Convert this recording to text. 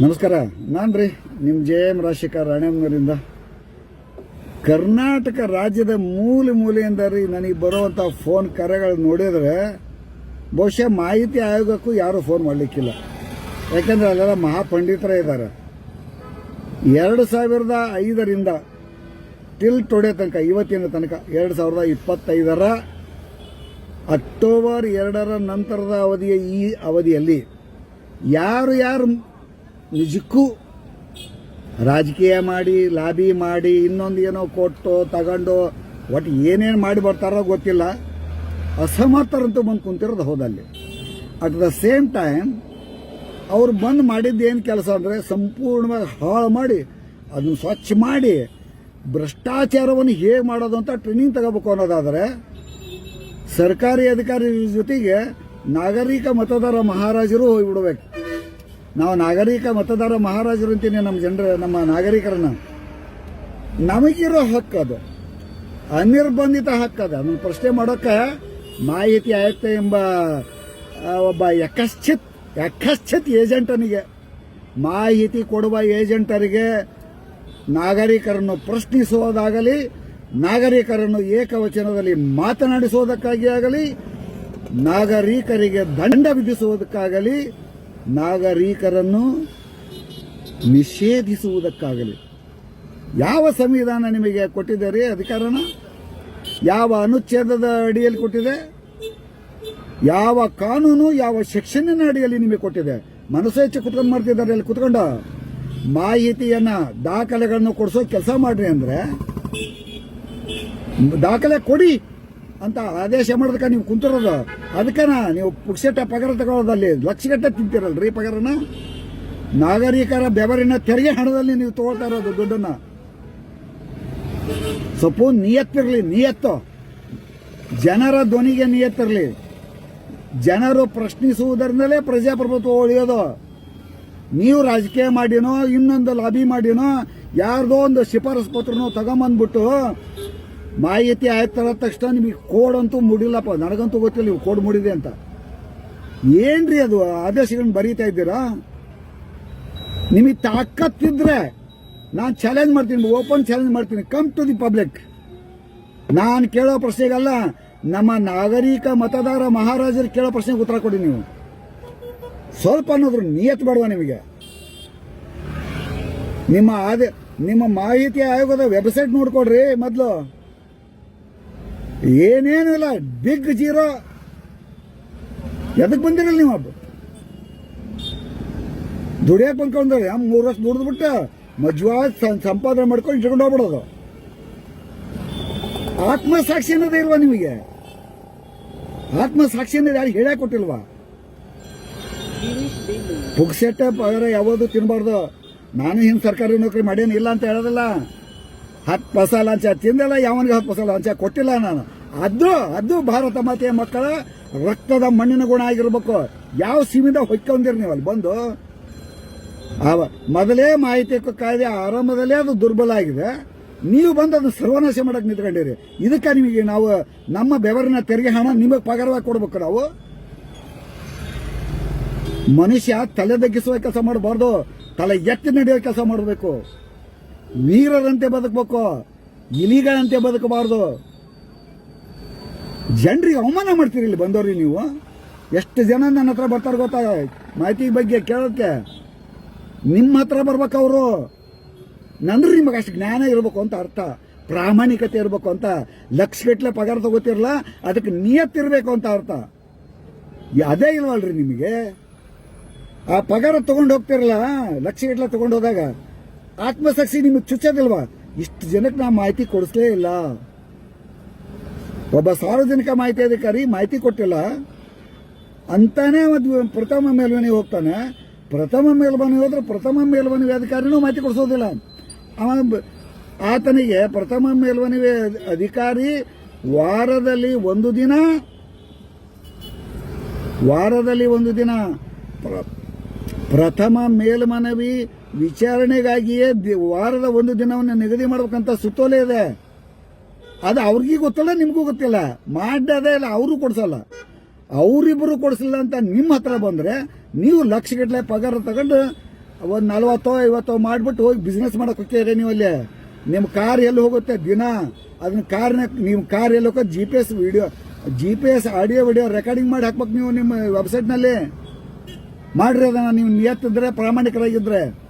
ನಮಸ್ಕಾರ. ನಾನು ರೀ ನಿಮ್ಮ ಜೆ ಎಂ ರಾಜಶೇಖರ್ ರಾಣೆಮ್ಮನವರಿಂದ ಕರ್ನಾಟಕ ರಾಜ್ಯದ ಮೂಲೆ ಮೂಲೆಯಿಂದ ರೀ ನನಗೆ ಬರುವಂಥ ಫೋನ್ ಕರೆಗಳು ನೋಡಿದ್ರೆ, ಬಹುಶಃ ಮಾಹಿತಿ ಆಯೋಗಕ್ಕೂ ಯಾರೂ ಫೋನ್ ಮಾಡಲಿಕ್ಕಿಲ್ಲ. ಯಾಕಂದ್ರೆ ಅಲ್ಲೆಲ್ಲ ಮಹಾಪಂಡಿತರೇ ಇದ್ದಾರೆ ಎರಡು ಸಾವಿರದ ಐದರಿಂದ ಟಿಲ್ ಟುಡೇ ತನಕ, ಇವತ್ತಿನ ತನಕ, ಎರಡು ಸಾವಿರದ ಇಪ್ಪತ್ತೈದರ ಅಕ್ಟೋಬರ್ ಎರಡರ ನಂತರದ ಅವಧಿಯ ಈ ಅವಧಿಯಲ್ಲಿ, ಯಾರು ಯಾರು ನಿಜಕ್ಕೂ ರಾಜಕೀಯ ಮಾಡಿ, ಲಾಬಿ ಮಾಡಿ, ಇನ್ನೊಂದು ಏನೋ ಕೊಟ್ಟು, ತಗೊಂಡು, ಒಟ್ಟು ಏನೇನು ಮಾಡಿ ಬರ್ತಾರೋ ಗೊತ್ತಿಲ್ಲ. ಅಸಮರ್ಥರಂತೂ ಬಂದು ಕುಂತಿರೋದು ಹೋದಲ್ಲಿ. ಅಟ್ ದ ಸೇಮ್ ಟೈಮ್ ಅವ್ರು ಬಂದು ಮಾಡಿದ್ದು ಏನು ಕೆಲಸ ಅಂದರೆ ಸಂಪೂರ್ಣವಾಗಿ ಹಾಳು ಮಾಡಿ, ಅದನ್ನು ಸ್ವಚ್ಛ ಮಾಡಿ, ಭ್ರಷ್ಟಾಚಾರವನ್ನು ಹೇಗೆ ಮಾಡೋದು ಅಂತ ಟ್ರೈನಿಂಗ್ ತಗೋಬೇಕು ಅನ್ನೋದಾದರೆ, ಸರ್ಕಾರಿ ಅಧಿಕಾರಿಗಳ ಜೊತೆಗೆ ನಾಗರಿಕ ಮತದಾರ ಮಹಾರಾಜರು ಹೋಗಿಬಿಡ್ಬೇಕು. ನಾವು ನಾಗರಿಕ ಮತದಾರ ಮಹಾರಾಜರು ಅಂತೀನಿ ನಮ್ಮ ಜನರ, ನಮ್ಮ ನಾಗರಿಕರನ್ನ. ನಮಗಿರೋ ಹಕ್ಕು ಅದು. ಅನಿರ್ಬಂಧಿತ ಹಕ್ಕು ಅದು. ಅದನ್ನು ಪ್ರಶ್ನೆ ಮಾಡೋಕೆ ಮಾಹಿತಿ ಆಯುಕ್ತ ಎಂಬ ಒಬ್ಬ ಯಕಶ್ಚಿತ್ ಯಕಶ್ಚಿತ್ ಏಜೆಂಟನಿಗೆ ಮಾಹಿತಿ ಕೊಡುವ ಏಜೆಂಟರಿಗೆ ನಾಗರಿಕರನ್ನು ಪ್ರಶ್ನಿಸುವುದಾಗಲಿ ನಾಗರಿಕರನ್ನು ಏಕವಚನದಲ್ಲಿ ಮಾತನಾಡಿಸುವುದಕ್ಕಾಗಿ ಆಗಲಿ, ನಾಗರಿಕರಿಗೆ ದಂಡ ವಿಧಿಸುವುದಕ್ಕಾಗಲಿ ನಾಗರಿಕರನ್ನು ನಿಷೇಧಿಸುವುದಕ್ಕಾಗಲಿ. ಯಾವ ಸಂವಿಧಾನ ನಿಮಗೆ ಕೊಟ್ಟಿದೆ ರೀ ಅಧಿಕಾರನ? ಯಾವ ಅನುಚ್ಛೇದದ ಅಡಿಯಲ್ಲಿ ಕೊಟ್ಟಿದೆ? ಯಾವ ಕಾನೂನು, ಯಾವ ಸೆಕ್ಷನ್ನಿನ ಅಡಿಯಲ್ಲಿ ನಿಮಗೆ ಕೊಟ್ಟಿದೆ? ಮನಸ್ಸು ಹೆಚ್ಚು ಕುತ್ಕೊಂಡು ಮಾಡ್ತಿದ್ದಾರೆ ಅಲ್ಲಿ ಕುತ್ಕೊಂಡ. ಮಾಹಿತಿಯನ್ನ, ದಾಖಲೆಗಳನ್ನು ಕೊಡಿಸೋ ಕೆಲಸ ಮಾಡ್ರಿ ಅಂದ್ರೆ, ದಾಖಲೆ ಕೊಡಿ. ಅಂತ ಆದೇಶ ಮಾಡೋದಕ್ಕೆ ನೀವು ಕುಂತಿರೋದು. ಅದಕ್ಕನ ನೀವು ಪುಕ್ಸೆಟ್ಟ ಪಗಾರ ತಗೊಳ್ಳೋದಲ್ಲಿ ಲಕ್ಷಗಟ್ಟೆ ರೀ ಪಗಾರನ? ನಾಗರಿಕರ ಬೆವರಿನ ತೆರಿಗೆ ಹಣದಲ್ಲಿ ನೀವು ತಗೊಳ್ತಾ ಇರೋದು ದುಡ್ಡನ್ನ. ಸ್ವಲ್ಪ ನಿಯತ್ತಿರಲಿ, ನಿಯತ್ತು. ಜನರ ಧ್ವನಿಗೆ ನಿಯತ್ತಿರಲಿ. ಜನರು ಪ್ರಶ್ನಿಸುವುದರಿಂದಲೇ ಪ್ರಜಾಪ್ರಭುತ್ವ ಉಳಿಯೋದು. ನೀವು ರಾಜಕೀಯ ಮಾಡಿನೋ, ಇನ್ನೊಂದು ಲಾಬಿ ಮಾಡಿನೋ, ಯಾರ್ದೋ ಒಂದು ಶಿಫಾರಸ್ ಪತ್ರನೋ ತಗೊಂಬಂದ್ಬಿಟ್ಟು ಮಾಹಿತಿ ಆಯ್ತಾರ ತಕ್ಷಣ ನಿಮಗೆ ಕೋಡ್ ಅಂತೂ ಮುಡಿಲ್ಲಪ್ಪ. ನನಗಂತೂ ಗೊತ್ತಿಲ್ಲ ನೀವು ಕೋಡ್ ಮುಡಿದೆ ಅಂತ. ಏನ್ರಿ ಅದು? ಆದೇಶಗಳನ್ನ ಬರೀತಾ ಇದ್ದೀರಾ? ನಿಮಗೆ ತಾಕತ್ತಿದ್ರೆ ನಾನು ಚಾಲೆಂಜ್ ಮಾಡ್ತೀನಿ ಓಪನ್ ಚಾಲೆಂಜ್ ಮಾಡ್ತೀನಿ. ಕಮ್ ಟು ದಿ ಪಬ್ಲಿಕ್ ನಾನು ಕೇಳೋ ಪ್ರಶ್ನೆಗಲ್ಲ, ನಮ್ಮ ನಾಗರಿಕ ಮತದಾರ ಮಹಾರಾಜರು ಕೇಳೋ ಪ್ರಶ್ನೆಗೆ ಉತ್ತರ ಕೊಡಿ ನೀವು. ಸ್ವಲ್ಪ ಅನ್ನೋದ್ರು ನಿಯತ್ ಬೇಡವಾ ನಿಮಗೆ. ನಿಮ್ಮ ಆದ ನಿಮ್ಮ ಮಾಹಿತಿ ಆಯೋಗದ ವೆಬ್ಸೈಟ್ ನೋಡ್ಕೊಡ್ರಿ ಮೊದಲು. ಏನೇನು ಇಲ್ಲ ಬಿಗ್ ಜೀರೋ ಎದಕ್ಕೆ ಬಂದಿರಲ್ಲ ನೀವು ಹಬ್ಬ ದುಡಿಯಕ್ ಬಂದ್ಕೊಂಡ್ರೆ ಮೂರು ವರ್ಷ ದುಡಿದ್ಬಿಟ್ಟು ಮಜ್ವಾಜ್ ಸಂಪಾದನೆ ಮಾಡ್ಕೊಂಡು ಇಟ್ಕೊಂಡು ಹೋಗ್ಬಿಡೋದು. ಆತ್ಮಸಾಕ್ಷಿ ಅನ್ನೋದೇ ಇಲ್ವಾ ನಿಮಗೆ? ಆತ್ಮಸಾಕ್ಷಿ ಅನ್ನೋದು ಯಾರು ಹೇಳ ಕೊಟ್ಟಿಲ್ವಾ? ಪುಗ್ಸೆಟ್ಟ ಪಗಾರ ಯಾವುದು ತಿನ್ಬಾರ್ದು. ನಾನು ಹಿಂದೆ ಸರ್ಕಾರಿ ನೌಕರಿ ಮಾಡೇನಿಲ್ಲ ಅಂತ ಹೇಳೋದಿಲ್ಲ. ಹತ್ತು ಪಸ ಲಂಚ ತಿಂದಲ್ಲ ಯಾವನಿಗೆ ಹತ್ತು ಪಸ ಲಂಚ ಕೊಟ್ಟಿಲ್ಲ ನಾನು. ಅದು ಅದು ಭಾರತ ಮಾತೆಯ ಮಕ್ಕಳ ರಕ್ತದ ಮಣ್ಣಿನ ಗುಣ ಆಗಿರ್ಬೇಕು. ಯಾವ ಸೀಮಿತ ಹೊಯ್ಕೊಂಡಿರಿ ನೀವು ಅಲ್ಲಿ ಬಂದು? ಮೊದಲೇ ಮಾಹಿತಿ ಕಾಯ್ದೆ ಆರಂಭದಲ್ಲೇ ಅದು ದುರ್ಬಲ ಆಗಿದೆ. ನೀವು ಬಂದು ಅದನ್ನ ಸರ್ವನಾಶ ಮಾಡಕ್ ನಿಂತ್ಕೊಂಡಿರಿ. ಇದಕ್ಕೆ ನಿಮಗೆ ನಾವು ನಮ್ಮ ಬೆವರಿನ ತೆರಿಗೆ ಹಣ ನಿಮಗೆ ಪಗಾರವಾಗಿ ಕೊಡ್ಬೇಕು ನಾವು. ಮನುಷ್ಯ ತಲೆ ತಗ್ಗಿಸುವ ಕೆಲಸ ಮಾಡಬಾರ್ದು. ತಲೆ ಎತ್ತಿ ನಡೆಯೋ ಕೆಲಸ ಮಾಡಬೇಕು. ವೀರರಂತೆ ಬದುಕಬೇಕು, ಇಲಿಗಳಂತೆ ಬದುಕಬಾರ್ದು. ಜನರಿಗೆ ಅವಮಾನ ಮಾಡ್ತೀರಿ ಇಲ್ಲಿ ಬಂದವ್ರಿ ನೀವು? ಎಷ್ಟು ಜನ ನನ್ನ ಹತ್ರ ಬರ್ತಾರೆ ಗೊತ್ತಾ? ಮಾಹಿತಿ ಬಗ್ಗೆ ಕೇಳೋಕ್ಕೆ. ನಿಮ್ಮ ಹತ್ರ ಬರ್ಬೇಕು ಅವರು. ನಂದ್ರೆ ನಿಮಗೆ ಅಷ್ಟು ಜ್ಞಾನ ಇರಬೇಕು ಅಂತ ಅರ್ಥ. ಪ್ರಾಮಾಣಿಕತೆ ಇರಬೇಕು ಅಂತ. ಲಕ್ಷಗಟ್ಟಲೆ ಪಗಾರ ತಗೋತಿರಲ್ಲ ಅದಕ್ಕೆ ನಿಯತ್ತಿರಬೇಕು ಅಂತ ಅರ್ಥ. ಅದೇ ಇಲ್ವಲ್ರಿ ನಿಮಗೆ? ಆ ಪಗಾರ ತೊಗೊಂಡು ಹೋಗ್ತಿರಲ್ಲ ಲಕ್ಷಗಟ್ಟಲೆ ತಗೊಂಡು ಹೋದಾಗ? ಆತ್ಮಸಾಕ್ಷಿ ನಿಮಗೆ ಚುಚ್ಚೋದಿಲ್ವಾ? ಇಷ್ಟು ಜನಕ್ಕೆ ನಾ ಮಾಹಿತಿ ಕೊಡಿಸ್ಲೇ ಇಲ್ಲ. ಒಬ್ಬ ಸಾರ್ವಜನಿಕ ಮಾಹಿತಿ ಅಧಿಕಾರಿ ಮಾಹಿತಿ ಕೊಟ್ಟಿಲ್ಲ. ಅಂತಾನೆ ಒಂದು ಪ್ರಥಮ ಮೇಲ್ಮನೆ ಹೋಗ್ತಾನೆ. ಪ್ರಥಮ ಮೇಲ್ಮನೆ ಹೋದ್ರೆ ಪ್ರಥಮ ಮೇಲ್ಮನವಿ ಅಧಿಕಾರಿನೂ ಮಾಹಿತಿ ಕೊಡಿಸೋದಿಲ್ಲ. ಅವ ಆತನಿಗೆ ಪ್ರಥಮ ಮೇಲ್ಮನವಿ ಅಧಿಕಾರಿ ವಾರದಲ್ಲಿ ಒಂದು ದಿನ, ವಾರದಲ್ಲಿ ಒಂದು ದಿನ. ಪ್ರ- ಪ್ರಥಮ ಮೇಲ್ಮನವಿ ವಿಚಾರಣೆಗಾಗಿಯೇ ವಾರದ ಒಂದು ದಿನವನ್ನು ನಿಗದಿ ಮಾಡಬೇಕಂತ ಸುತ್ತೋಲೆ ಇದೆ. ಅದು ಅವ್ರಿಗೂ ಗೊತ್ತಲ್ಲ, ನಿಮಗೂ ಗೊತ್ತಿಲ್ಲ. ಮಾಡದೇ ಇಲ್ಲ, ಅವರು ಕೊಡ್ಸಲ್ಲ. ಅವರಿಬ್ಬರು ಕೊಡಿಸಲಿಲ್ಲ ಅಂತ ನಿಮ್ಮ ಹತ್ರ ಬಂದರೆ ನೀವು ಲಕ್ಷಗಟ್ಟಲೆ ಪಗಾರ ತಗೊಂಡು ಒಂದು ನಲ್ವತ್ತೋ ಐವತ್ತೋ ಮಾಡಿಬಿಟ್ಟು ಹೋಗಿ ಬಿಸ್ನೆಸ್ ಮಾಡೋಕೆ ಹೋಗ್ತೀರಿ ನೀವು ಅಲ್ಲಿ. ನಿಮ್ಮ ಕಾರ್ ಎಲ್ಲಿ ಹೋಗುತ್ತೆ? ದಿನ ಅದನ್ನ ಕಾರ್ನ ನಿಮ್ಮ ಕಾರ್ ಎಲ್ಲಿ ಹೋಗುತ್ತೆ? G P S video G P S audio video recording ಮಾಡಿ ಹಾಕ್ಬೇಕು ನೀವು ನಿಮ್ಮ ವೆಬ್ಸೈಟ್ನಲ್ಲಿ ಮಾಡಿರಿ ಅದನ್ನು. ನೀವು ನಿಯತ್ತಿದ್ರೆ, ಪ್ರಾಮಾಣಿಕರಾಗಿದ್ರೆ.